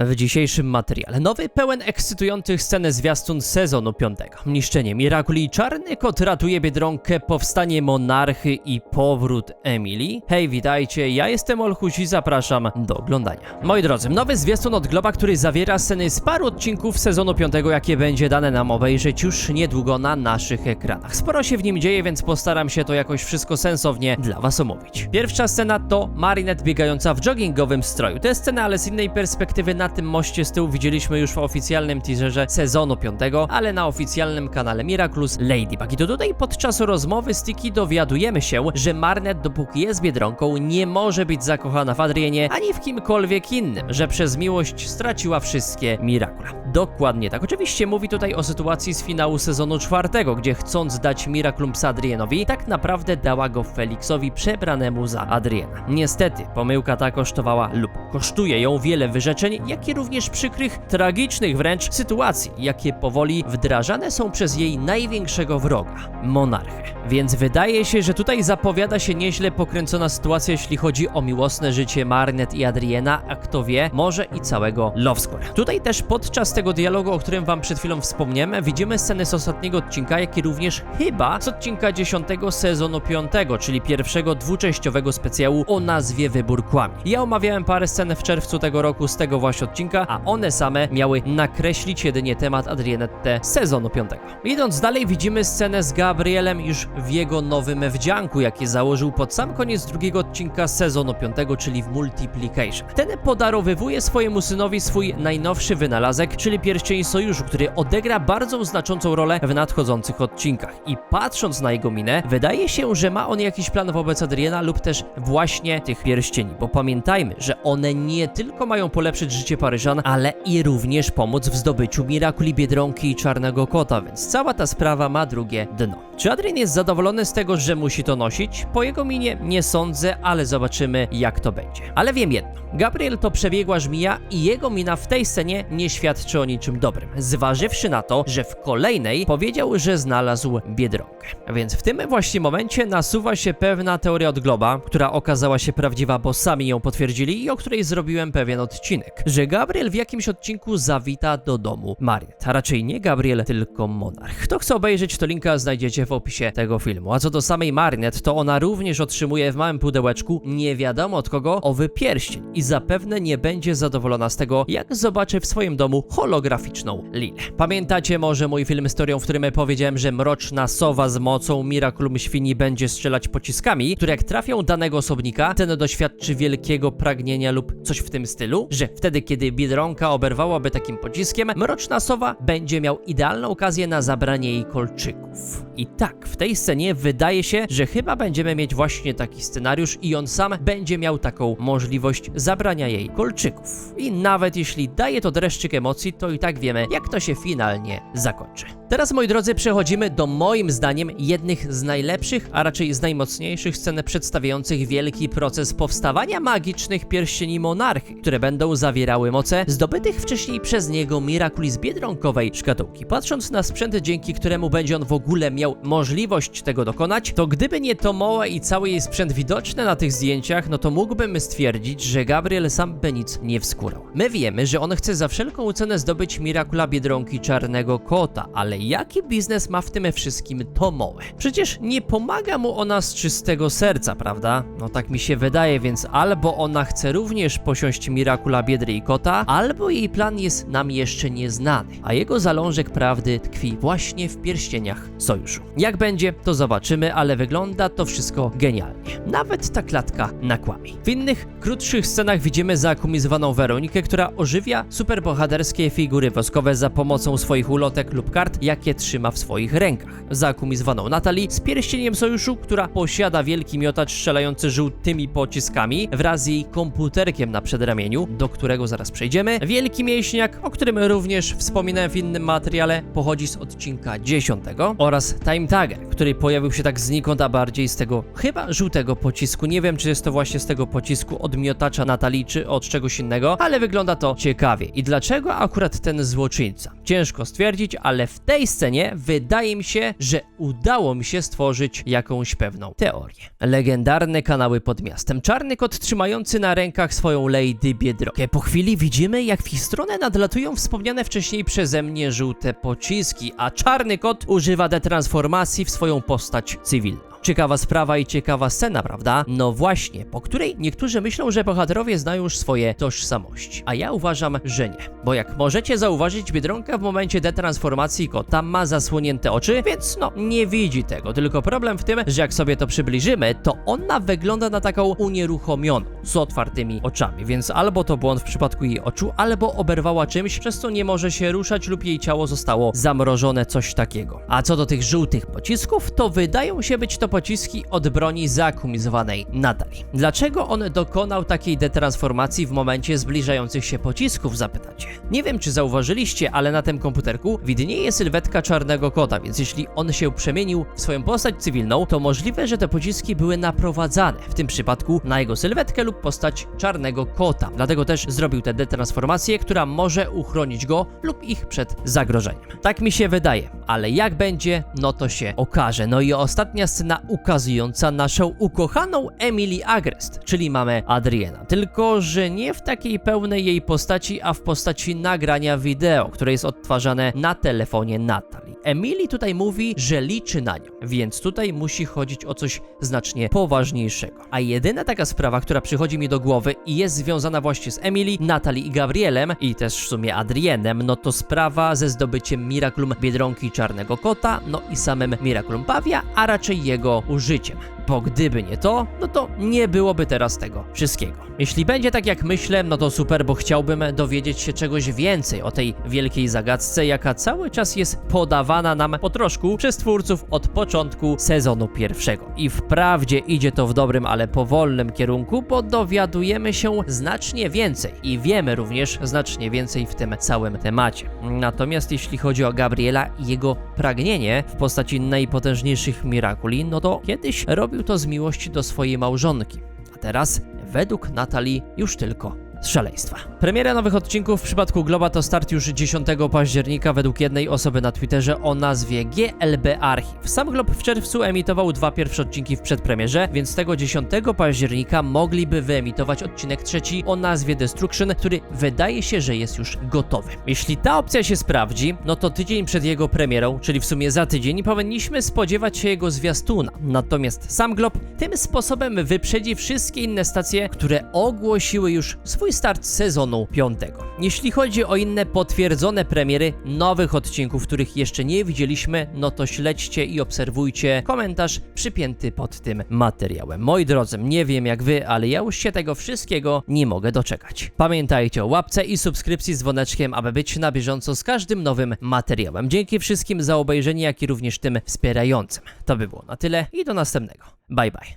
W dzisiejszym materiale nowy, pełen ekscytujących scen zwiastun sezonu 5. Niszczenie Mirakuli, Czarny Kot ratuje Biedronkę, powstanie Monarchy i powrót Emily. Hej, witajcie, ja jestem Olchuś i zapraszam do oglądania. Moi drodzy, nowy zwiastun od Globa, który zawiera sceny z paru odcinków sezonu 5, jakie będzie dane nam obejrzeć już niedługo na naszych ekranach. Sporo się w nim dzieje, więc postaram się to jakoś wszystko sensownie dla was omówić. Pierwsza scena to Marinette biegająca w joggingowym stroju. To jest scena, ale z innej perspektywy na tym moście z tyłu widzieliśmy już w oficjalnym teaserze sezonu 5, ale na oficjalnym kanale Miraculous Ladybug. I to tutaj podczas rozmowy z Tiki dowiadujemy się, że Marinette dopóki jest Biedronką nie może być zakochana w Adrienie ani w kimkolwiek innym, że przez miłość straciła wszystkie Miracula. Dokładnie tak. Oczywiście mówi tutaj o sytuacji z finału sezonu czwartego, gdzie chcąc dać Miraculum Adrienowi, tak naprawdę dała go Felixowi przebranemu za Adriena. Niestety, pomyłka ta kosztowała lub kosztuje ją wiele wyrzeczeń, jak i również przykrych, tragicznych wręcz sytuacji, jakie powoli wdrażane są przez jej największego wroga, monarchę. Więc wydaje się, że tutaj zapowiada się nieźle pokręcona sytuacja, jeśli chodzi o miłosne życie Marnet i Adriena, a kto wie, może i całego Lovescore. Tutaj też podczas tego dialogu, o którym wam przed chwilą wspomniałem, widzimy sceny z ostatniego odcinka, jak i również chyba z odcinka 10 sezonu 5, czyli pierwszego dwuczęściowego specjału o nazwie Wybór Kłami. Ja omawiałem parę scen w czerwcu tego roku z tego właśnie odcinka, a one same miały nakreślić jedynie temat Adrienette sezonu 5. Idąc dalej, widzimy scenę z Gabrielem już w jego nowym wdzianku, jaki założył pod sam koniec drugiego odcinka sezonu 5, czyli w Multiplication. Ten podarowywuje swojemu synowi swój najnowszy wynalazek, czyli pierścień sojuszu, który odegra bardzo znaczącą rolę w nadchodzących odcinkach. I patrząc na jego minę, wydaje się, że ma on jakiś plan wobec Adriana lub też właśnie tych pierścieni, bo pamiętajmy, że one nie tylko mają polepszyć życie Paryżan, ale i również pomóc w zdobyciu Mirakuli Biedronki i Czarnego Kota, więc cała ta sprawa ma drugie dno. Czy Adrian jest zadowolony z tego, że musi to nosić? Po jego minie nie sądzę, ale zobaczymy jak to będzie. Ale wiem jedno. Gabriel to przebiegła żmija i jego mina w tej scenie nie świadczy o niczym dobrym, zważywszy na to, że w kolejnej powiedział, że znalazł Biedronkę. Więc w tym właśnie momencie nasuwa się pewna teoria od Globa, która okazała się prawdziwa, bo sami ją potwierdzili i o której zrobiłem pewien odcinek, że Gabriel w jakimś odcinku zawita do domu Mariet, a raczej nie Gabriel, tylko Monarch. Kto chce obejrzeć, to linka znajdziecie w opisie tego filmu. A co do samej Marinet, to ona również otrzymuje w małym pudełeczku nie wiadomo od kogo owy pierścień i zapewne nie będzie zadowolona z tego, jak zobaczy w swoim domu holograficzną Lilę. Pamiętacie może mój film z teorią, w którym powiedziałem, że mroczna sowa z mocą Miraculum świni będzie strzelać pociskami, które jak trafią danego osobnika, ten doświadczy wielkiego pragnienia lub coś w tym stylu, że wtedy, kiedy Biedronka oberwałaby takim pociskiem, mroczna sowa będzie miał idealną okazję na zabranie jej kolczyków. I tak, w tej scenie wydaje się, że chyba będziemy mieć właśnie taki scenariusz i on sam będzie miał taką możliwość zabrania jej kolczyków. I nawet jeśli daje to dreszczyk emocji, to i tak wiemy, jak to się finalnie zakończy. Teraz, moi drodzy, przechodzimy do moim zdaniem jednych z najlepszych, a raczej z najmocniejszych scen przedstawiających wielki proces powstawania magicznych pierścieni monarchy, które będą zawierały moce zdobytych wcześniej przez niego Mirakuli z biedronkowej szkatułki. Patrząc na sprzęt, dzięki któremu będzie on w ogóle miał możliwość tego dokonać, to gdyby nie Tomoe i cały jej sprzęt widoczny na tych zdjęciach, no to mógłbym stwierdzić, że Gabriel sam by nic nie wskórał. My wiemy, że on chce za wszelką cenę zdobyć Mirakula Biedronki Czarnego Kota, ale jaki biznes ma w tym wszystkim Tomoe? Przecież nie pomaga mu ona z czystego serca, prawda? No tak mi się wydaje, więc albo ona chce również posiąść Mirakula Biedry i Kota, albo jej plan jest nam jeszcze nieznany, a jego zalążek prawdy tkwi właśnie w pierścieniach sojuszu. Jak będzie, to zobaczymy, ale wygląda to wszystko genialnie. Nawet ta klatka nakłami. W innych, krótszych scenach widzimy zaakumizowaną Weronikę, która ożywia superbohaterskie figury woskowe za pomocą swoich ulotek lub kart, jakie trzyma w swoich rękach. Zaakumizowaną Natalii z pierścieniem sojuszu, która posiada wielki miotacz strzelający żółtymi pociskami wraz z jej komputerkiem na przedramieniu, do którego zaraz przejdziemy. Wielki mięśniak, o którym również wspominałem w innym materiale, pochodzi z odcinka 10 oraz Time Tagger, który pojawił się tak znikąd, a bardziej z tego chyba żółtego pocisku. Nie wiem, czy jest to właśnie z tego pocisku od miotacza Natalii, czy od czegoś innego, ale wygląda to ciekawie. I dlaczego akurat ten złoczyńca. Ciężko stwierdzić, ale w tej scenie wydaje mi się, że udało mi się stworzyć jakąś pewną teorię. Legendarne kanały pod miastem. Czarny kot trzymający na rękach swoją Lady Biedronkę. Po chwili widzimy, jak w ich stronę nadlatują wspomniane wcześniej przeze mnie żółte pociski, a czarny kot używa detransformacji w swoją postać cywilną. Ciekawa sprawa i ciekawa scena, prawda? No właśnie, po której niektórzy myślą, że bohaterowie znają już swoje tożsamości. A ja uważam, że nie. Bo jak możecie zauważyć, Biedronka w momencie detransformacji kota ma zasłonięte oczy, więc no, nie widzi tego. Tylko problem w tym, że jak sobie to przybliżymy, to ona wygląda na taką unieruchomioną, z otwartymi oczami, więc albo to błąd w przypadku jej oczu, albo oberwała czymś, przez co nie może się ruszać lub jej ciało zostało zamrożone, coś takiego. A co do tych żółtych pocisków, to wydają się być to pociski od broni zakumizowanej Natalii. Dlaczego on dokonał takiej detransformacji w momencie zbliżających się pocisków, zapytacie? Nie wiem, czy zauważyliście, ale na tym komputerku widnieje sylwetka czarnego kota, więc jeśli on się przemienił w swoją postać cywilną, to możliwe, że te pociski były naprowadzane, w tym przypadku na jego sylwetkę lub postać czarnego kota. Dlatego też zrobił tę detransformację, która może uchronić go lub ich przed zagrożeniem. Tak mi się wydaje, ale jak będzie, no to się okaże. No i ostatnia scena ukazująca naszą ukochaną Emily Agrest, czyli mamy Adriana. Tylko, że nie w takiej pełnej jej postaci, a w postaci nagrania wideo, które jest odtwarzane na telefonie Natalii. Emily tutaj mówi, że liczy na nią, więc tutaj musi chodzić o coś znacznie poważniejszego. A jedyna taka sprawa, która przychodzi mi do głowy i jest związana właśnie z Emily, Natalie i Gabrielem i też w sumie Adrienem, no to sprawa ze zdobyciem Miraculum Biedronki Czarnego Kota, no i samym Miraculum Pawia, a raczej jego użyciem. Bo gdyby nie to, no to nie byłoby teraz tego wszystkiego. Jeśli będzie tak jak myślę, no to super, bo chciałbym dowiedzieć się czegoś więcej o tej wielkiej zagadce, jaka cały czas jest podawana nam po troszku przez twórców od początku sezonu pierwszego. I wprawdzie idzie to w dobrym, ale powolnym kierunku, bo dowiadujemy się znacznie więcej i wiemy również znacznie więcej w tym całym temacie. Natomiast jeśli chodzi o Gabriela i jego pragnienie w postaci najpotężniejszych Mirakuli, no to kiedyś robił to z miłości do swojej małżonki, a teraz według Natalii już tylko z szaleństwa. Premiera nowych odcinków w przypadku Globa to start już 10 października według jednej osoby na Twitterze o nazwie GLB Archiv. Sam Glob w czerwcu emitował dwa pierwsze odcinki w przedpremierze, więc tego 10 października mogliby wyemitować odcinek trzeci o nazwie Destruction, który wydaje się, że jest już gotowy. Jeśli ta opcja się sprawdzi, no to tydzień przed jego premierą, czyli w sumie za tydzień, powinniśmy spodziewać się jego zwiastuna. Natomiast sam Glob tym sposobem wyprzedzi wszystkie inne stacje, które ogłosiły już swój start sezonu piątego. Jeśli chodzi o inne potwierdzone premiery nowych odcinków, których jeszcze nie widzieliśmy, no to śledźcie i obserwujcie komentarz przypięty pod tym materiałem. Moi drodzy, nie wiem jak wy, ale ja już się tego wszystkiego nie mogę doczekać. Pamiętajcie o łapce i subskrypcji z dzwoneczkiem, aby być na bieżąco z każdym nowym materiałem. Dzięki wszystkim za obejrzenie, jak i również tym wspierającym. To by było na tyle i do następnego. Bye bye.